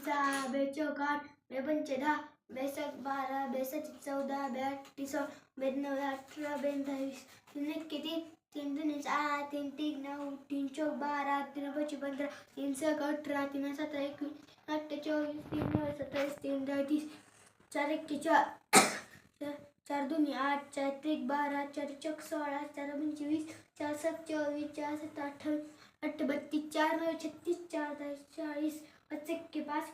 सहा बेचोक आठ बेपंचे दहा बेसक बारा बेसच चौदा बेअठ्ठीस बेनऊ अठरा बेन दहावीस तीन एक्के तीन दुनी सहा तीन तीन नऊ तीन चौक बारा तीन पंचे पंधरा तीन सक अठरा तीन सतरा एकवीस अठ्ठे चोवीस तीन नऊ सत्तावीस तीन दहा तीस, चार एक्के चार, चार- दोन्ही आठ, चार त्रिक बारा चार चौक सोळा चार पंचवीस चार सात चोवीस चार सात अठ्ठावीस अठ्ठ बत्तीस, चार नऊ छत्तीस, चार दहा चाळीस पाच एक्के पाच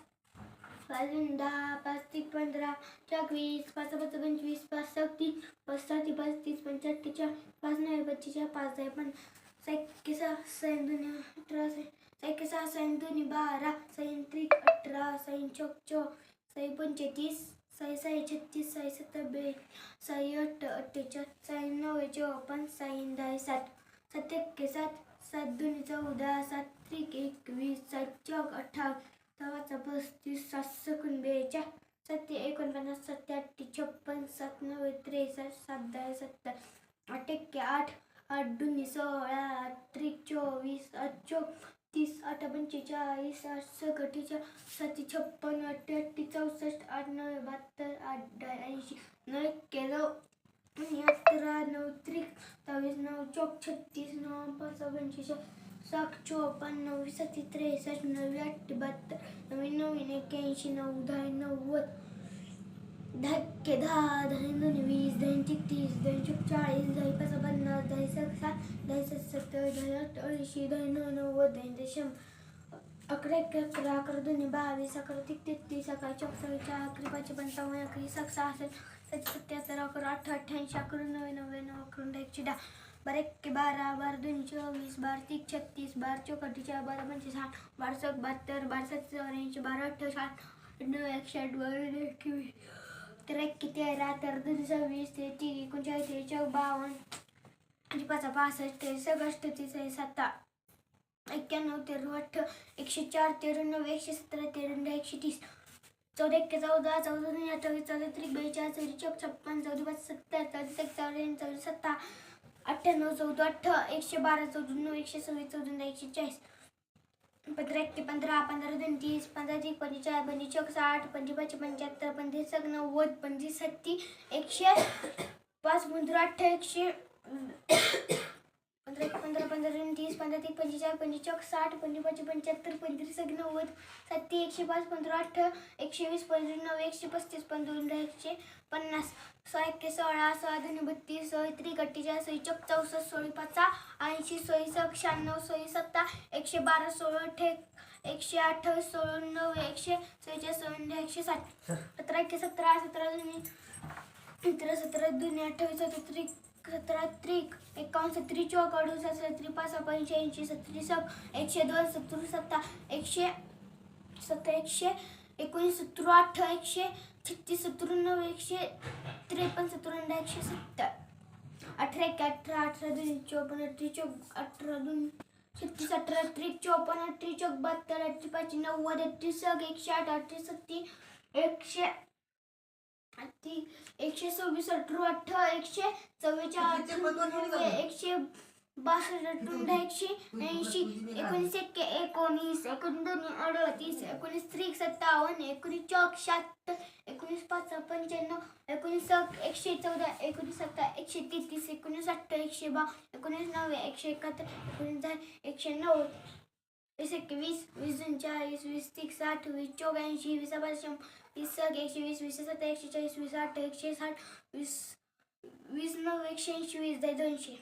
पाच दहा पाच तीस पंधरा चार वीस पाच पाच पंचवीस पाच सात तीस पाच सात पाच तीस पंच्याहत्तर चार पाच नऊ चार पाच दहा पण एक्के सहा सैन दोन्ही अठरा सैके सहा सैन दोन्ही बारा सैन त्रिक अठरा सैन चौक चौ सै पंचेतीस साई साई छत्तीस साई सत्तर बे साई अठ्ठ अठ्ठेचाळीस साई नव्वे चौपन्न साई दहा सात सत्याक्के सात सात दोन्ही चौदा सात त्रिक एकवीस सात चौक अठ्ठावीस पस्तीस सात सकून बेचाळीस सत्ते एकोणपन्नास सत्ते छप्पन सात नव्वे त्रेसष्ट सात दहा सत्तर आठ एक्के आठ आठ दोन्ही सोळा त्रि त्रिक चोवीस आठ तीस आठ पंचेचाळीस आठ सकटीच्या सातशे छप्पन आठ चौसष्ट आठ नऊ बहात्तर आठ ऐंशी नऊ एक्के नऊ आणि अठरा नऊ त्रिक दहावीस नऊ चौक छत्तीस नऊ पाच पंचवीस सात चोपन्न नऊ सती त्रेसष्ट नव्वे आठ बहात्तर नवीन नवीन एक्क्याऐंशी नऊ दहा नव्वद धक्के दहा दहा दोन वीस दहाची तीस तीस चौक चाळीस दहा पाच पन्नास दहा सात सात दहा सात सत्तर दहा आठ ऐंशी दहा नऊ नव्वद दहा दशम अकरा एक अकरा अकरा दोन बावीस अकरा तीस तेहतीस अकरा चौक चार अकरा पाचशे पंचावन्न अकरा सहा सहासष्ट सातशे सत्याहत्तर अकरा अठरा अठ्ठ्याऐंशी अकरा नव्वे नव्याण्णव अकरा एकशे दहा. बारा एक्के बारा बारा दोन चोवीस बार तीस छत्तीस बारा चौकटीच्या बारा पंचवीस साठ बार सक बहात्तर बारा सात चौऱ्याऐंशी बारा अठ्ठावीस आठ नऊ एकशे आठ बारा एकवीस तर एक्के तेरा तर दोन सव्वीस ते तीन एकोणचाळीस चौ बावन्न पाचा पाच पासष्ट ते सगष्ट आहे सत्ता एक्क्याण्णव तेरा अठ्ठ एकशे चार तेरा नऊ एकशे सतरा तेरा एकशे तीस चौदा एक्के चौदा चौदा दोन अठ्ठावीस चौदा त्रिक बेचाळीस चौदा छप्पन्न छप्पन चौदा पाच सत्तर चौदा एक चौऱ्याऐंशी चौदा सत्ता अठ्ठ्याण्णव चौदा अठ्ठ एकशे बारा चौदा नऊ एकशे सव्वीस चौदा एकशे चाळीस. पंधरा एकटे पंधरा पंधरा दोन तीस पंधरा तीस पंचेचाळीस पंचवीस चौक साठ पंचेपाच पंच्याहत्तर पंचवीस एक नव्वद पंचवीस सत्ती एकशे पाच पंधरा अठ्ठा एकशे पंधरा एक पंधरा पंधरा दोन तीस पंधरा तीस पंचेचाळीस पंचवीस साठ पंचेपाच पंच्याहत्तर पंचवीस एक नव्वद सत्ती एकशे पाच पंधरा अठ्ठ एकशे वीस पंधरा नऊ एकशे पस्तीस पंधरा एकशे पन्नास सोळा एक्के सोळा सहा बत्तीस सोळी त्रिक अठ्ठेचाळीस चौक चौसष्ट सोळी पाचा ऐंशी सोळी सक शहाण्णव सोळी सत्ता एकशे बारा सोळा अठ्ठे एकशे अठ्ठावीस सोळा नऊ एकशे सेहेचाळीस सोळा एकशे साठ सतरा एकशे सतरा सतरा दोन्ही सतरा सतरा दोन्ही अठ्ठावीस सतरा सतरा त्रिक एकावन्न सत्तरी चौक अडुसष्ट सत्री पाच पंच्याऐंशी सत्री सप एकशे दोन सत्तर सत्ता एकशे सत्तर एकशे एकोणीस सत्तर अठरा एकशे छत्तीस सत्तर एकशे त्रेपन्न सत्तर एकशे सत्तर. अठरा एक अठरा अठरा दोन चौपन्न अठरा चौक अठरा दोन छत्तीस अठरा त्रिक चौपन्न अठरा चौक बहात्तर अठरा पाच नव्वद अठ्ठीस सग एकशे आठ अठरा सत्ती एकशे ती एकशे सव्वीस अठरा अठरा एकशे चव्वेचाळीस एकशे बासष्ट अठरा एकशे ऐंशी एकोणीस एक्के एकोणीस एकोणीस अडतीस एकोणीस त्रिक सत्तावन्न एकोणीस चौक शहात्तर एकोणीस पाच पंच्याण्णव एकोणीस एकशे चौदा एकोणीस सत्ता एकशे तेहतीस एकोणीस अठ्ठा एकशे बा एकोणीस नव्वे एकशे एकाहत्तर एकोणीस दहा एकशे नव्वद. वीस एकवीस वीस दोन चाळीस वीस तीस साठ वीस चौऱ्याऐंशी वीस पाच शंभर वीस सग एकशे वीस वीस सत्तर एकशे चाळीस वीस आठ एकशे साठ वीस वीस नऊ एकशे ऐंशी वीस दहा दोनशे